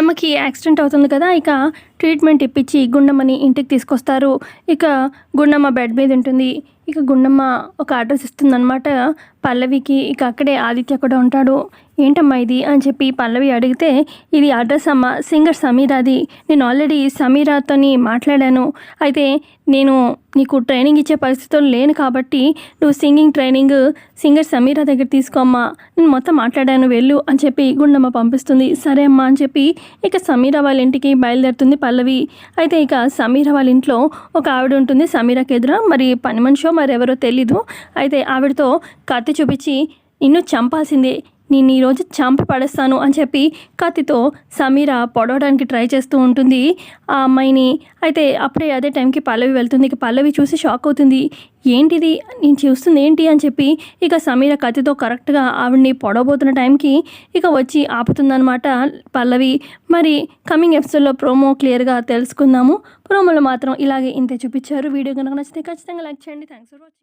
గుండమ్మకి accident అవుతుంది కదా ఇక ట్రీట్మెంట్ ఇప్పించి గుండమ్మని ఇంటికి తీసుకొస్తారు. ఇక గుండమ్మ బెడ్ మీద ఉంటుంది. ఇక గుండమ్మ ఒక అడ్రస్ ఇస్తుందన్నమాట. పల్లవికి ఇక అక్కడే ఆదిత్య కూడా ఉంటాడు. ఏంటమ్మా ఇది? అని చెప్పి పల్లవి అడిగితే ఇది అడ్రస్ అమ్మ సింగర్ సమీరాది. నేను ఆల్రెడీ సమీరాతోని మాట్లాడాను. అయితే నేను నీకు ట్రైనింగ్ ఇచ్చే పరిస్థితులు లేను కాబట్టి నువ్వు సింగింగ్ ట్రైనింగ్ సింగర్ సమీరా దగ్గర తీసుకోమ్మా నేను మొత్తం మాట్లాడాను వెళ్ళు అని చెప్పి గుండమ్మ పంపిస్తుంది. సరే అమ్మా అని చెప్పి ఇక సమీరా వాళ్ళ ఇంటికి బయలుదేరుతుంది పల్లవి. అయితే ఇక సమీరా వాళ్ళ ఇంట్లో ఒక ఆవిడ ఉంటుంది. సమీరాకి ఎదుర మరి పని మనిషో మరి ఎవరో తెలీదు. అయితే ఆవిడతో కత్తి చూపించి నిన్ను చంపాల్సిందే. నేను ఈరోజు చంపి పడేస్తాను అని చెప్పి కత్తితో సమీర పొడవడానికి ట్రై చేస్తూ ఉంటుంది. ఆ అమ్మాయిని అయితే అప్పుడే అదే టైంకి పల్లవి వెళ్తుంది. ఇక పల్లవి చూసి షాక్ అవుతుంది. ఏంటిది? నేను చూస్తుంది ఏంటి? అని చెప్పి ఇక సమీర కత్తితో కరెక్ట్గా ఆవిడ్ని పొడవబోతున్న టైంకి ఇక వచ్చి ఆపుతుందనమాట పల్లవి. మరి కమింగ్ ఎపిసోడ్లో ప్రోమో క్లియర్గా తెలుసుకుందాము. ప్రోమోలో మాత్రం ఇలాగే ఇంతే చూపించారు. వీడియో కనుక నచ్చితే ఖచ్చితంగా లైక్ చేయండి. Thanks for watching